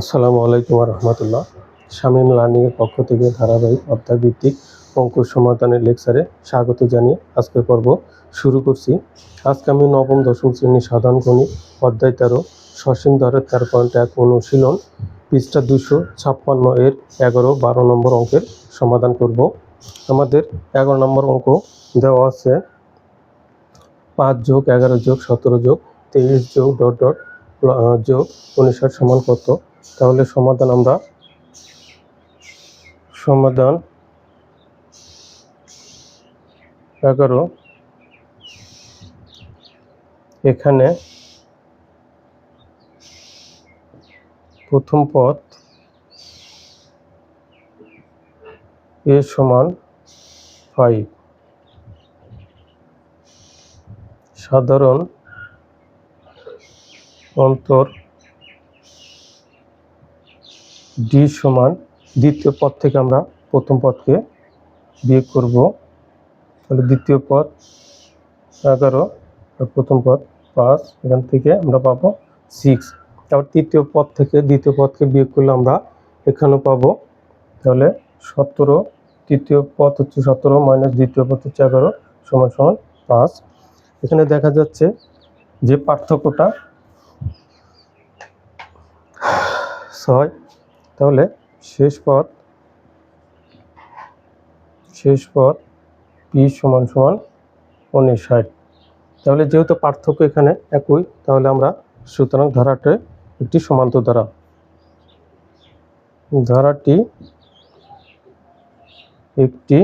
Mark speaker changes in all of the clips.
Speaker 1: আসসালামু আলাইকুম রহমতুল্লাহ শামীম লার্নিংয়ের পক্ষ থেকে ধারাবাহিক অধ্যায়ভিত্তিক অঙ্ক সমাধানের লেকচারে স্বাগত জানিয়ে আজকের পর্ব শুরু করছি। আজকে আমি নবম, দশম শ্রেণি সাধারণ গণিত অধ্যায় তেরো, সসীম দরের তেরো পয়েন্ট এক অনুশীলন, পৃষ্ঠা দুশো ছাপ্পান্ন এর এগারো, বারো নম্বর অঙ্কের সমাধান করব। আমাদের এগারো নম্বর অঙ্ক দেওয়া আছে, পাঁচ যোগ এগারো যোগ সতেরো যোগ তেইশ যোগ ডট ডট যোগ উনিশশো সমান কত? তাহলে সমাধান আমরা সমাধান এগারো। এখানে প্রথম পথ এ সমান ফাইভ। সাধারণ অন্তর ডি সমান দ্বিতীয় পদ থেকে আমরা প্রথম পদকে বিয়োগ করব। তাহলে দ্বিতীয় পদ এগারো প্রথম পদ পাঁচ, এখান থেকে আমরা পাবো সিক্স তারপর তৃতীয় পদ থেকে দ্বিতীয় পদকে বিয়োগ করলে আমরা এখানেও পাবো। তাহলে সতেরো, তৃতীয় পদ হচ্ছে সতেরো মাইনাস দ্বিতীয় পদ হচ্ছে এগারো সমান সমান পাঁচ। এখানে দেখা যাচ্ছে যে পার্থক্যটা, ছয় তাহলে শেষ পদ শেষ পদ পি সমান সমান উনষাট তাহলে যেহেতু পার্থক্য এখানে একই, তাহলে আমরা সুতরাং ধারাটি একটি সমান্তর ধারা, ধারাটি একটি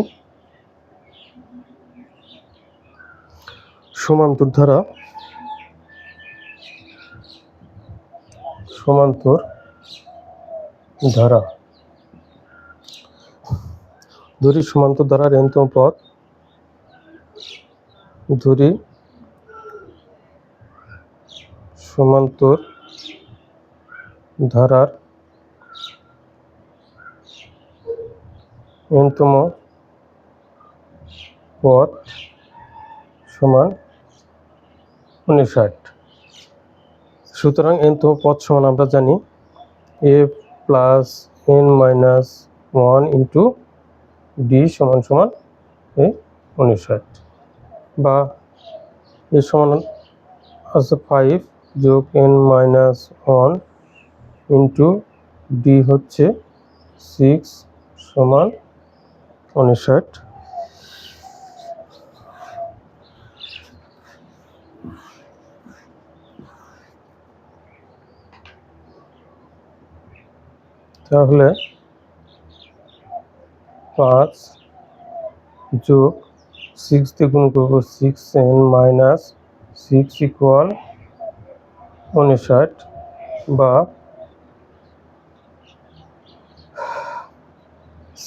Speaker 1: সমান্তর ধারা সমান্তর ধারা। ধরি সমান্তর ধারার এনতম পথ। ধরি সমান্তর ধারার এনতম পথ সমান উনষাট। সুতরাং এনতম পথ সমান আমরা জানি। A plus N minus one into D সমান সমান এ উনষাট। বা এ সমান আছে ফাইভ যোগ N minus one into D হচ্ছে সিক্স সমান উনষাট। তাহলে পাঁচ যোগ সিক্স দিয়ে গুণ করব six N minus six equal উনষাট বা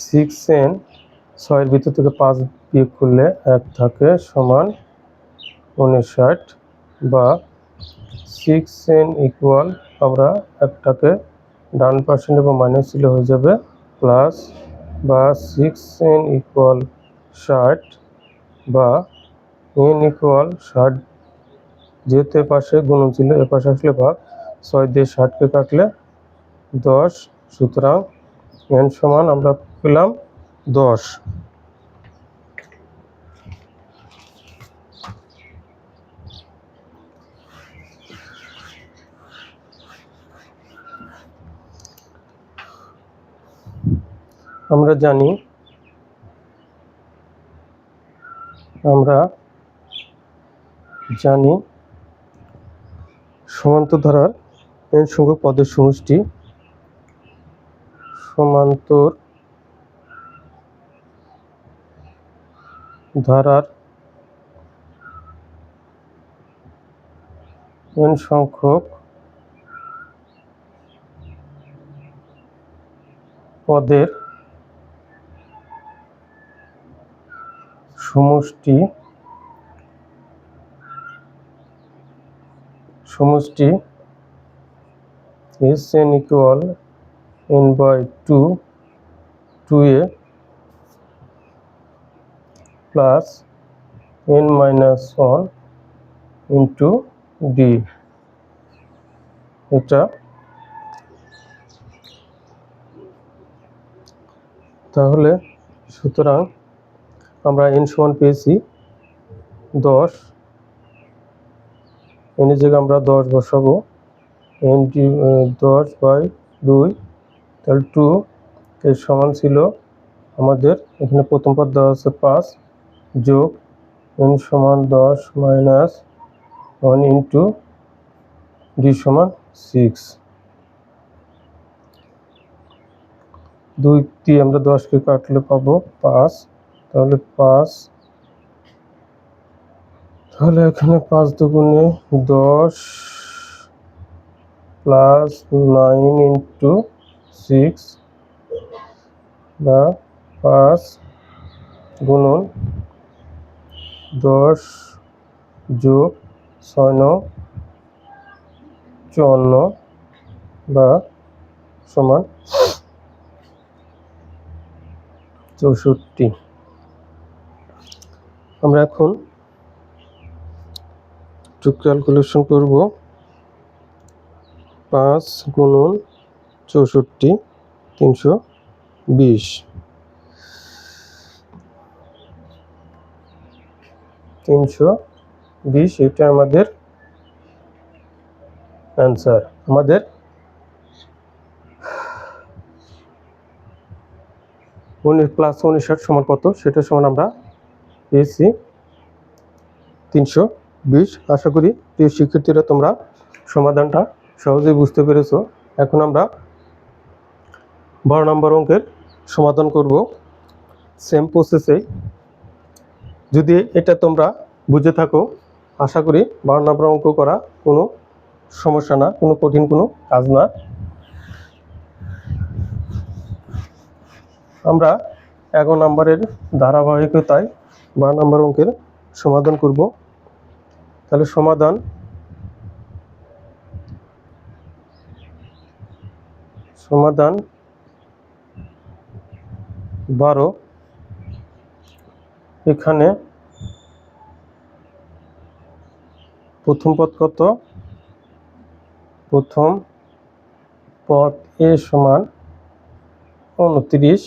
Speaker 1: সিক্স এন ছয়ের ভিতর থেকে পাঁচ বিয়োগ করলে এক থাকে সমান উনষাট বা সিক্স এন ইকুয়াল আমরা একটাকে ডান পার্সেন্ট এবং মাইনাস ছিল হয়ে যাবে প্লাস বা সিক্স এন ইকুয়াল ষাট বা এন ইকুয়াল ষাট। যেহেতু এপাশে পাশে গুণ ছিল এপাশে পাশে আসলে ভাগ। ছয় দিয়ে ষাটকে কাটলে দশ, সুতরাং এন সমান আমরা পেলাম দশ। আমরা জানি আমরা জানি সমান্তর ধারার এন সংখ্যক পদের সমষ্টি সমান্তর ধারার এন সংখ্যক পদের সমষ্টি সমষ্টি S N equal N by two two A plus N minus one into D এটা তাহলে সুতরাং আমরা এন সমান পেয়েছি দশ। এনের জায়গায় আমরা দশ বসাবো। এন দশ বাই দুই, তাহলে টু এর সমান ছিল আমাদের, এখানে প্রথম পদ দেওয়া আছে পাঁচ যোগ এন সমান দশ মাইনাস ওয়ান ইন্টু ডি সমান সিক্স দুই দিয়ে আমরা দশকে কাটলে পাবো পাঁচ। তাহলে পাঁচ। তাহলে এখানে পাঁচ দুগুণে দশ প্লাস নাইন ইন্টু সিক্স বা পাঁচ গুণন দশ যোগ ছয় ন, চুয়ান্ন, বা সমান চৌষট্টি। আমরা এখন একটু ক্যালকুলেশন করব পাঁচ গুণন চৌষট্টি তিনশো বিশ। তিনশো বিশ, এটা আমাদের অ্যান্সার আমাদের উনিশ প্লাস উনষাট সমান কত? সেটা সমান আমরা পেয়েছি তিনশো বিশ। আশা করি প্রিয় শিক্ষার্থীরা, তোমরা সমাধানটা সহজেই বুঝতে পেরেছ। এখন আমরা বারো নম্বর অঙ্কের সমাধান করব। সেম প্রসেসে যদি এটা তোমরা বুঝে থাকো, আশা করি বারো নম্বর অঙ্ক করা কোনো সমস্যা না, কোনো কঠিন কোনো কাজ না। আমরা এগারো নম্বরের ধারাবাহিকতায় বারো নম্বর অঙ্কের সমাধান করব। তাহলে সমাধান সমাধান বারো। এখানে প্রথম পদ কত? প্রথম পদ এ সমান উনত্রিশ।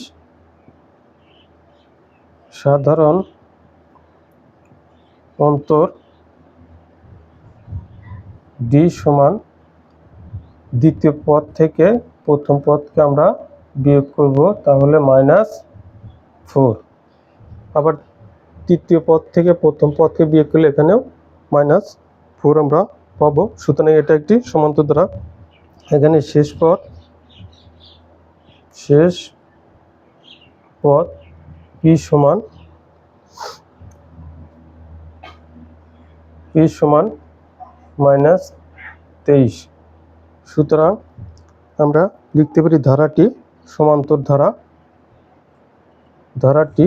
Speaker 1: সাধারণ অন্তর ডি সমান দ্বিতীয় পদ থেকে প্রথম পদকে আমরা বিয়োগ করব, তাহলে মাইনাস ফোর আবার তৃতীয় পদ থেকে প্রথম পদকে বিয়োগ করলে এখানেও মাইনাস ফোর আমরা পাবো। সুতরাং এটা একটি সমান্তর দ্বারা। এখানে শেষ পদ শেষ পদ পি সমান পি সমান মাইনাস তেইশ। সুতরাং আমরা লিখতে পারি ধারাটি সমান্তর ধারা। ধারাটি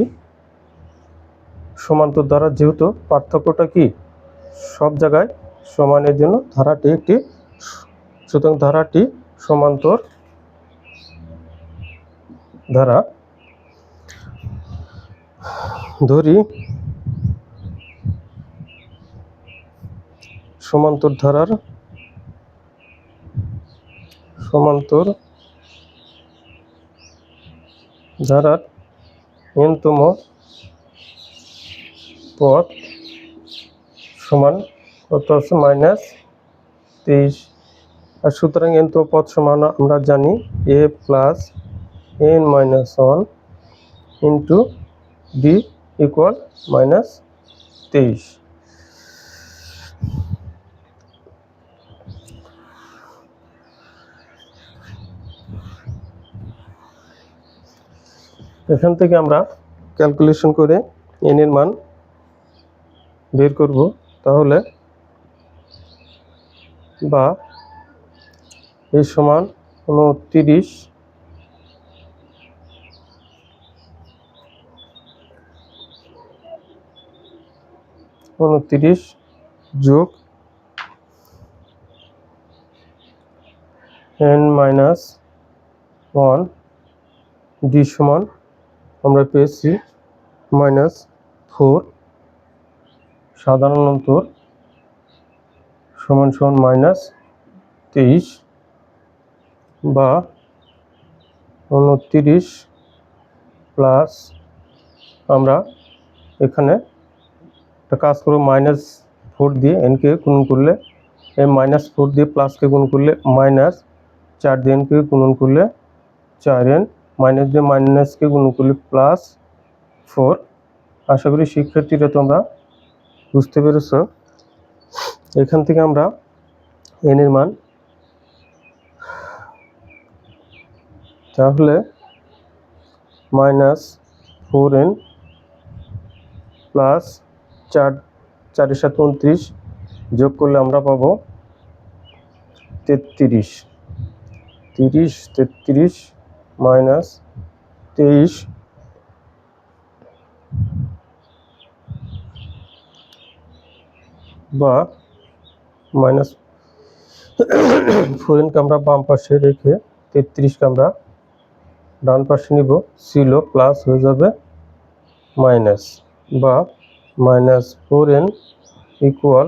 Speaker 1: সমান্তর ধারা যেহেতু পার্থক্যটা কি? সব জায়গায় সমানের জন্য ধারাটি একটি সুতরাং ধারাটি সমান্তর ধারা। ধরি। সমান্তর ধারার সমান্তর ধারার এনতম পথ সমান কত আছে মাইনাস তেইশ। আর সুতরাং এনতম পথ সমান আমরা জানি A plus N minus one into D equal minus তেইশ। এখান থেকে আমরা ক্যালকুলেশন করে এন এর মান বের করব। তাহলে বা এই সমান উনত্রিশ উনত্রিশ যোগ এন মাইনাস ওয়ান ডি সমান আমরা পেয়েছি মাইনাস ফোর সাধারণ অন্তর সমান সমান মাইনাস তেইশ বা উনত্রিশ প্লাস আমরা এখানে একটা কাজ করব মাইনাস ফোর দিয়ে এনকে গুণন করলে, এই মাইনাস ফোর দিয়ে প্লাসকে গুণ করলে মাইনাস চার দিয়ে এনকে গুণন করলে চার এন মাইনাস দিয়ে মাইনাসকে গুণ করলে প্লাস ফোর আশা করি শিক্ষার্থীরা তোমরা বুঝতে পেরেছ। এখান থেকে আমরা এনের মান। তাহলে মাইনাস ফোর এন প্লাস চার চারের সাথে উনত্রিশ। যোগ করলে আমরা পাবো তেত্রিশ। তিরিশ, তেত্রিশ, মাইনাস তেইশ। বা মাইনাস ফোরেনকে আমরা বাম পাশে রেখে তেত্রিশকে আমরা ডান পাশে নিব। ছিল প্লাস হয়ে যাবে মাইনাস বা মাইনাস ফোর এন ইকুয়াল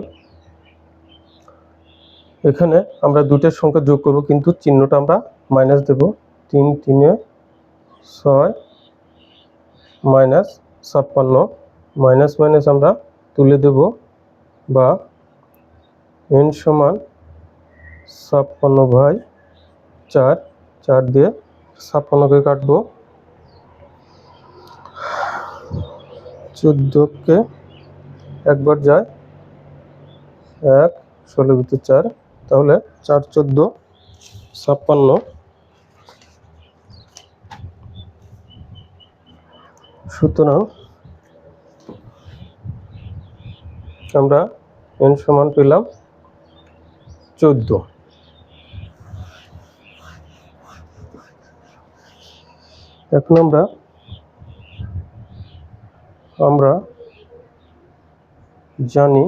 Speaker 1: এখানে আমরা দুটোর সংখ্যা যোগ করব, কিন্তু চিহ্নটা আমরা মাইনাস দেব। তিন, তিনে ছয় মাইনাস ছাপ্পান্ন মাইনাস মাইনাস আমরা তুলে দেব বা এন সমান ছাপ্পান্ন ভাই চার চার দিয়ে ছাপ্পান্নকে কাটবো। চোদ্দোকে একবার যায়। এক, ষোলো ভিতর চার, তাহলে চার চোদ্দ, ছাপ্পান্ন। সুতরাং আমরা এন সমান পেলাম চোদ্দ। এখন আমরা আমরা জানি।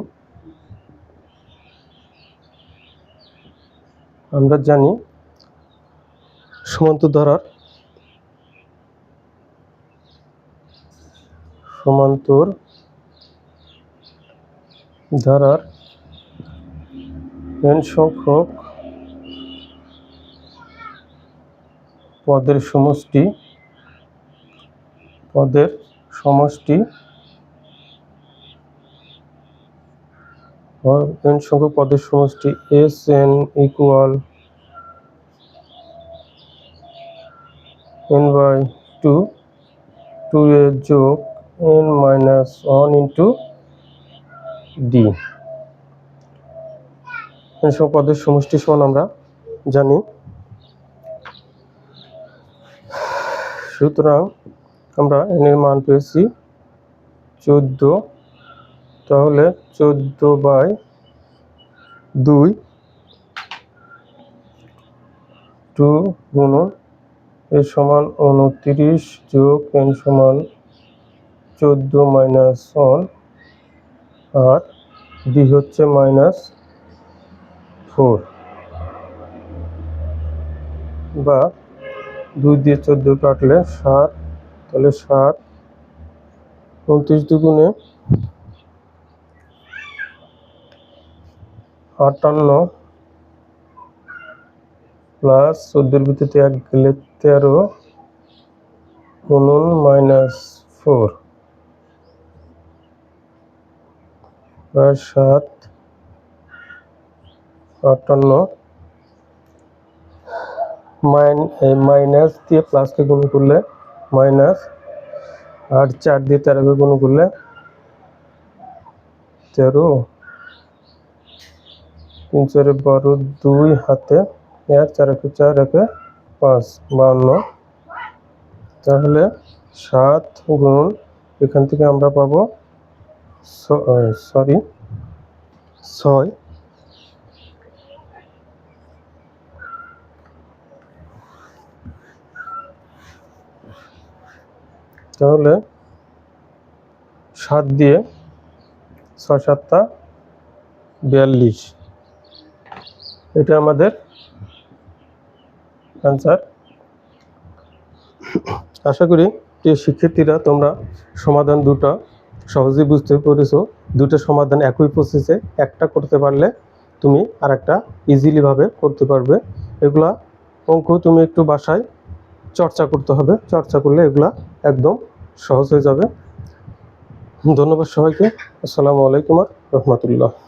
Speaker 1: আমরা জানি সমান্তর ধারার সমান্তর ধারার n সংখ্যক পদের সমষ্টি পদের সমষ্টি n সংখ্যক পদের সমষ্টি S N equal N by two two এর যোগ N minus one into D N সংখ্যক পদের সমষ্টি সমান আমরা জানি। সুতরাং আমরা এন এর মান পেয়েছি চোদ্দ তাহলে চোদ্দ বাই দুই টু গুণন এ সমান উনত্রিশ যোগ এন সমান চোদ্দ মাইনাস ওয়ান, আর ডি হচ্ছে মাইনাস ফোর। বা দুই দিয়ে চোদ্দ কাটলে সাত, তাহলে সাত, উনত্রিশ দুগুণে আটান্ন প্লাস চোদ্দোর ভিতরে এক গেলে তেরো উনুন মাইনাস ফোর সাত, আটান্ন। মাইন মাইনাস দিয়ে প্লাসকে গুণ করলে মাইনাস আর চার দিয়ে তেরোকে গুণ করলে তেরো। তিন বারো দুই হাতে, এক, চার, একে চার, একে, পাঁচ, বান্ন। তাহলে সাত গুণ, এখান থেকে আমরা পাবো সরি ছয়। তাহলে সাত দিয়ে ছয় সাতটা বিয়াল্লিশ। এটা আমাদের অ্যান্সার আশা করি যে শিক্ষার্থীরা তোমরা সমাধান দুটো সহজেই বুঝতে পেরেছ। দুটো সমাধান একই প্রসেসে একটা করতে পারলে তুমি আর একটা ইজিলিভাবে করতে পারবে। এগুলা অঙ্ক তুমি একটু বাসায় চর্চা করতে হবে। চর্চা করলে এগুলা একদম সহজ হয়ে যাবে। ধন্যবাদ সবাইকে। আসসালামু আলাইকুম রহমতুল্লাহ।